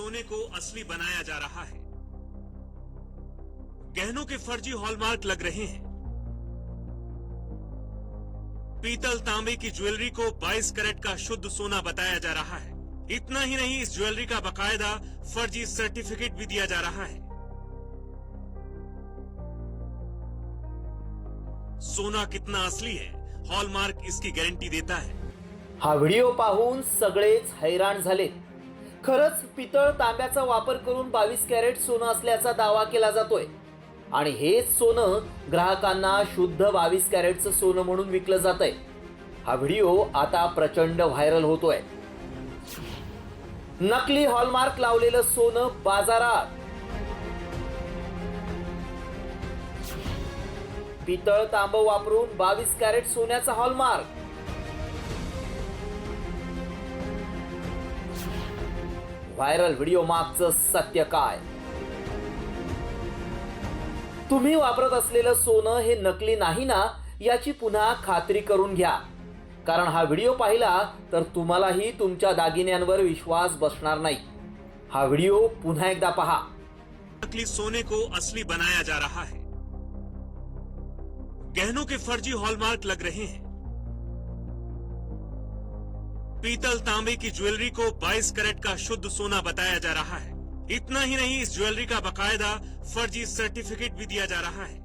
सोने को असली बनाया जा रहा है। गहनों के फर्जी हॉलमार्क लग रहे हैं। पीतल तांबे की ज्वेलरी को 22 कैरेट का शुद्ध सोना बताया जा रहा है। इतना ही नहीं, इस ज्वेलरी का बकायदा फर्जी सर्टिफिकेट भी दिया जा रहा है। सोना कितना असली है, हॉलमार्क इसकी गारंटी देता है। हा व्हिडिओ पाहून सगळेच हैराण खरंच पितळ तांब्याचा वापर करून बावीस कॅरेट सोनं असल्याचा दावा केला जातोय. आणि हेच सोनं ग्राहकांना शुद्ध बावीस कॅरेटचं सोनं म्हणून विकलं जात आहे हा व्हिडिओ आता प्रचंड व्हायरल होतोय. नकली हॉलमार्क लावलेलं सोनं बाजारात. पितळ तांब वापरून बावीस कॅरेट सोन्याचा हॉलमार्क. व्हायरल व्हिडिओ मागचं सत्य काय? तुम्ही वापरत असलेलं सोनं हे नकली नाही ना याची पुन्हा खात्री करून घ्या. कारण हा व्हिडिओ पाहिला तर तुम्हालाही तुमच्या दागिन्यांवर विश्वास बसणार नाही. हा व्हिडिओ पुन्हा एकदा पहा. नकली सोने को असली बनाया जा रहा है। गहनों के फर्जी हॉलमार्क लग रहे हैं। पीतल तांबे की ज्वेलरी को 22 कैरेट का शुद्ध सोना बताया जा रहा है। इतना ही नहीं इस ज्वेलरी का बकायदा फर्जी सर्टिफिकेट भी दिया जा रहा है।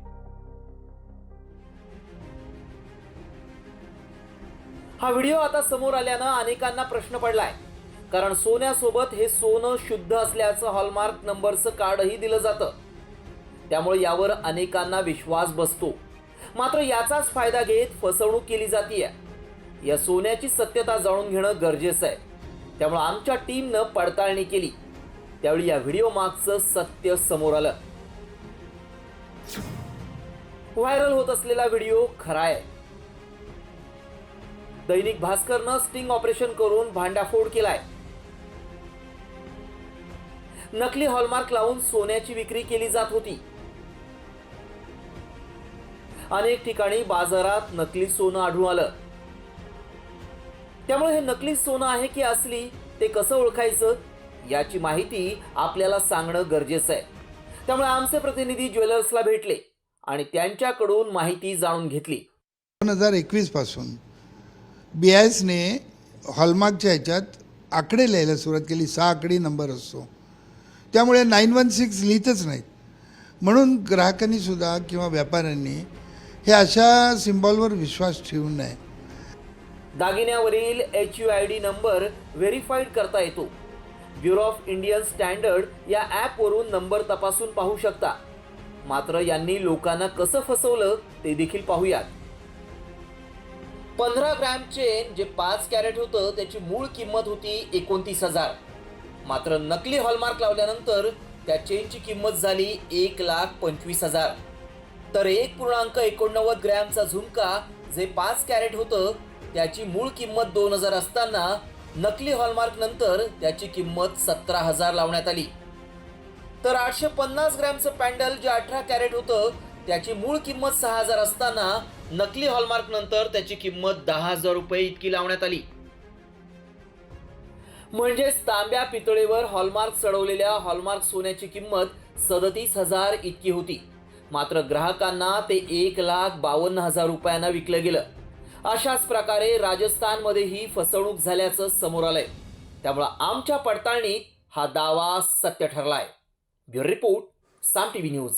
हा व्हिडिओ आता समोर आल्यानं अनेकांना प्रश्न पडलाय. कारण सोन्यासोबत हे सोनं शुद्ध असल्याचं हॉलमार्क नंबरचं कार्डही दिलं जातं. त्यामुळे यावर अनेकांना विश्वास बसतो. मात्र याचाच फायदा घेत फसवणूक केली जातीये. या सोन्याची सत्यता जाणून घेणं गरजेचं आहे. त्यामुळे आमच्या टीमनं पडताळणी केली. त्यावेळी या व्हिडिओ मागचं सत्य समोर आलं. व्हायरल होत असलेला व्हिडिओ खरा आहे. दैनिक भास्करनं स्टिंग ऑपरेशन करून भांडाफोड केलाय. नकली हॉलमार्क लावून सोन्याची विक्री केली जात होती. अनेक ठिकाणी बाजारात नकली सोनं आढळून आलं. त्यामुळे हे नकली सोनं आहे की असली ते कसं ओळखायचं याची माहिती आपल्याला सांगणं गरजेचं आहे. त्यामुळे आमचे प्रतिनिधी ज्वेलर्सला भेटले आणि त्यांच्याकडून माहिती जाणून घेतली. दोन हजार एकवीसपासून बी आय एसने हॉलमार्कच्या ह्याच्यात आकडे लिहायला सुरुवात केली. सहा आकडी नंबर असतो. त्यामुळे नाईन वन सिक्स लिहितच नाहीत. म्हणून ग्राहकांनी सुद्धा किंवा व्यापाऱ्यांनी हे अशा सिम्बॉलवर विश्वास ठेवू नये. दागिन्यावरील H U I D number verified करता येतो. ब्युरो ऑफ इंडियन स्टँडर्ड या ॲपवरून नंबर तपासून पाहू शकता. मात्र यांनी लोकांना कसं फसवलं ते देखील पाहूयात. पंधरा ग्रॅम चेन जे पाच कॅरेट होतं त्याची मूळ किंमत होती एकोणतीस हजार. मात्र नकली हॉलमार्क लावल्यानंतर त्या चेनची किंमत झाली एक लाख पंचवीस हजार. तर एक पूर्णांक एकोणनव्वद ग्रॅमचा झुमका जे पाच कॅरेट होतं त्याची मूळ किंमत दोन हजार असताना नकली हॉलमार्क नंतर त्याची किंमत सतरा हजार लावण्यात आली. तर आठशे पन्नास ग्रॅमचं पॅन्डल जे अठरा कॅरेट होतं त्याची मूळ किंमत सहा हजार असताना नकली हॉलमार्क नंतर त्याची किंमत दहा हजार रुपये इतकी लावण्यात आली. म्हणजेच तांब्या पितळेवर हॉलमार्क चढवलेल्या हॉलमार्क सोन्याची किंमत सदतीस हजार इतकी होती. मात्र ग्राहकांना ते एक लाख बावन्न हजार रुपयांना विकलं गेलं. अशाच प्रकारे राजस्थानमध्येही फसवणूक झाल्याचं समोर आलंय. त्यामुळं आमच्या पडताळणीत हा दावा सत्य ठरलाय. Bureau report Saam TV news.